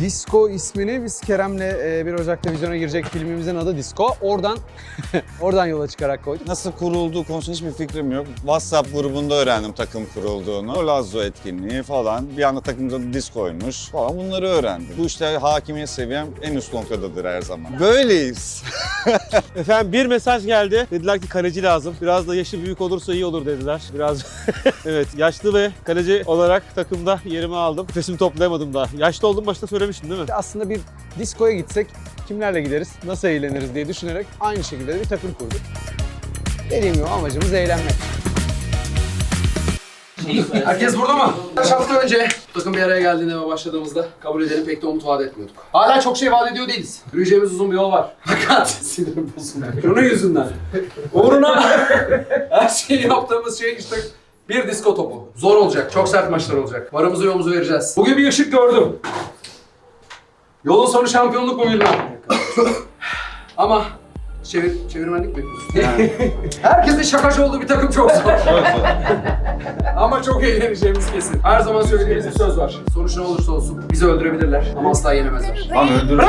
Disco ismini biz Kerem'le e, 1 Ocak'ta vizyona girecek filmimizin adı Disco. Oradan oradan yola çıkarak koyduk. Nasıl kurulduğu konusunda hiçbir fikrim yok. WhatsApp grubunda öğrendim takım kurulduğunu. Lazzo etkinliği falan. Bir anda takımda diskoymuş falan bunları öğrendim. Bu işte hakimiyet seviyem en üst noktadadır her zaman. Böyleyiz. Efendim bir mesaj geldi. Dediler ki kaleci lazım. Biraz da yaşı büyük olursa iyi olur dediler. Biraz evet yaşlı ve kaleci olarak takımda yerimi aldım. Nefesimi toplayamadım daha. Yaşlı oldum başta söylemiştim değil mi? Aslında bir diskoya gitsek kimlerle gideriz, nasıl eğleniriz diye düşünerek aynı şekilde de bir takım kurduk. Dediğim gibi amacımız eğlenmek. Herkes burada mı? Kaç hafta önce takım bir araya geldiğinde ve başladığımızda kabul edelim pek de umut vaat etmiyorduk. Hala çok şey vaat ediyor değiliz. Yürüyeceğimiz uzun bir yol var. Fakat sinirim bozuldu. Şunun yüzünden. Uğruna her şeyi yaptığımız şey işte bir disko topu. Zor olacak, çok sert maçlar olacak. Varımızı yoğumuzu vereceğiz. Bugün bir ışık gördüm. Yolun sonu şampiyonluk bu Milan. Ama çevir, çevirmenlik mi yapıyorsun? Herkesin şakacı olduğu bir takım çok zor. Ama çok eğleneceğimiz kesin. Her zaman söylediğimiz bir söz var. Sonuç ne olursa olsun bizi öldürebilirler ama asla yenemezler. Lan öldürün.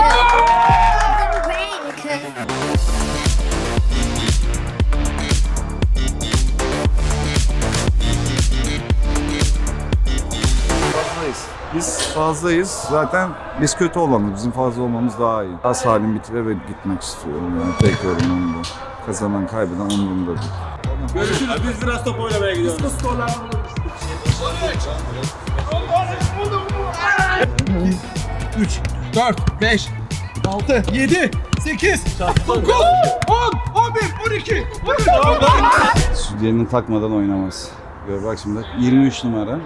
Fazlayız. Zaten biz kötü olanız. Bizim fazla olmamız daha iyi. Az halim bitire ve gitmek istiyorum. Yani tek yorumum bu. Kazanan kaybeden umurumda değil. Görüşürüz. Biz biraz top oynamaya gidiyoruz. 4, 5, 6, 7, 8, 9, 10, 11, 12, 13. Sütyerini takmadan oynamaz. Gör bak şimdi 23 numara.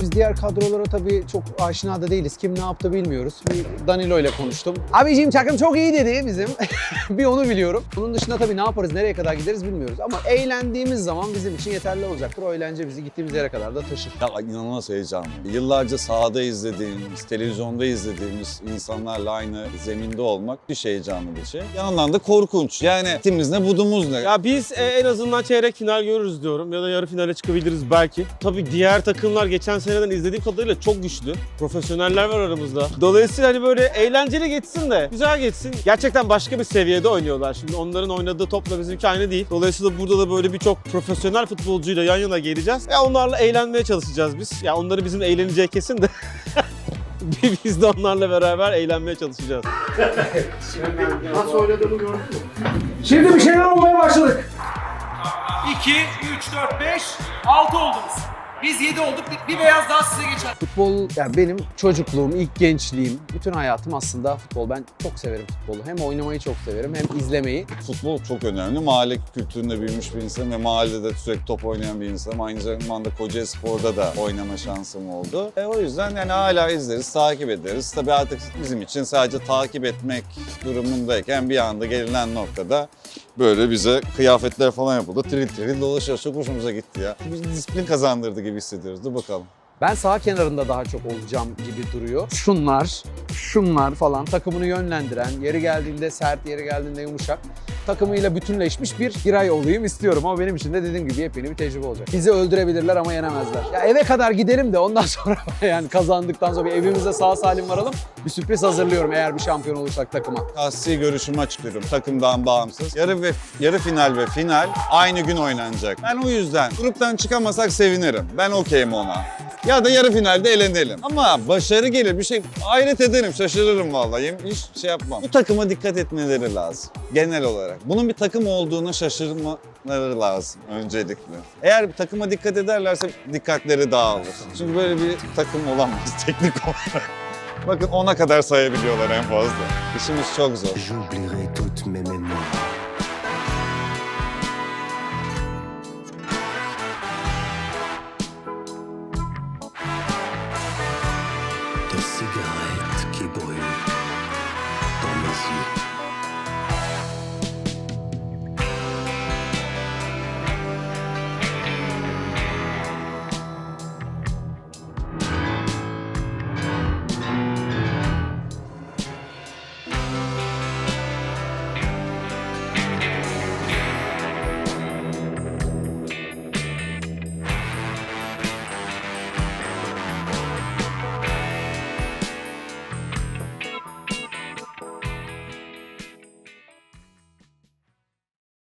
Biz diğer kadrolara tabii çok aşina da değiliz. Kim ne yaptı bilmiyoruz. Bir Danilo ile konuştum. Abiciğim takım çok iyi dedi bizim. bir onu biliyorum. Bunun dışında tabii ne yaparız, nereye kadar gideriz bilmiyoruz. Ama eğlendiğimiz zaman bizim için yeterli olacaktır. O eğlence bizi gittiğimiz yere kadar da taşır. Ya inanılmaz heyecanlı. Yıllarca sahada izlediğimiz, televizyonda izlediğimiz insanlarla aynı zeminde olmak bir şey heyecanlı bir şey. Yandan da korkunç. Yani itimiz ne, budumuz ne? Ya biz e, en azından çeyrek final görürüz diyorum ya da yarı finale çıkabiliriz belki. Tabii diğer takımlar geçen seneden izlediğim kadarıyla çok güçlü. Profesyoneller var aramızda. Dolayısıyla hani böyle eğlenceli geçsin de güzel geçsin. Gerçekten başka bir seviyede oynuyorlar. Şimdi onların oynadığı topla bizimki aynı değil. Dolayısıyla burada da böyle birçok profesyonel futbolcuyla yan yana geleceğiz. Ya onlarla eğlenmeye çalışacağız biz. Ya onları bizim eğleneceği kesin de. biz de onlarla beraber eğlenmeye çalışacağız. Şimdi bir şeyler olmaya başladık. 2, 3, 4, 5, 6 oldunuz. Biz 7 olduk. Bir, beyaz daha size geçer. Futbol yani benim çocukluğum, ilk gençliğim, bütün hayatım aslında futbol. Ben çok severim futbolu. Hem oynamayı çok severim hem izlemeyi. Futbol çok önemli. Mahalle kültüründe büyümüş bir insan ve mahallede sürekli top oynayan bir insanım. Aynı zamanda Kocaeli Spor'da da oynama şansım oldu. E, o yüzden yani hala izleriz, takip ederiz. Tabii artık bizim için sadece takip etmek durumundayken bir anda gelinen noktada böyle bize kıyafetler falan yapıldı. Tril tril dolaşıyoruz. Çok hoşumuza gitti ya. Biz disiplin kazandırdı gibi hissediyoruz. Dur bakalım. Ben sağ kenarında daha çok olacağım gibi duruyor. Şunlar, şunlar falan takımını yönlendiren, yeri geldiğinde sert, yeri geldiğinde yumuşak, takımıyla bütünleşmiş bir giray olayım istiyorum. Ama benim için de dediğim gibi yepyeni bir tecrübe olacak. Bizi öldürebilirler ama yenemezler. Ya eve kadar gidelim de ondan sonra yani kazandıktan sonra bir evimize sağ salim varalım. Bir sürpriz hazırlıyorum eğer bir şampiyon olursak takıma. Şahsi görüşümü açıklıyorum takımdan bağımsız. Yarı ve yarı final ve final aynı gün oynanacak. Ben o yüzden gruptan çıkamasak sevinirim. Ben okeyim ona. Ya da yarı finalde elenelim. Ama başarı gelir bir şey hayret ederim, şaşırırım vallahi. Hiç şey yapmam. Bu takıma dikkat etmeleri lazım genel olarak. Bunun bir takım olduğunu şaşırmaları lazım öncelikle. Eğer bir takıma dikkat ederlerse dikkatleri dağılır. Çünkü böyle bir takım olamaz teknik olarak. Bakın ona kadar sayabiliyorlar en fazla. İşimiz çok zor.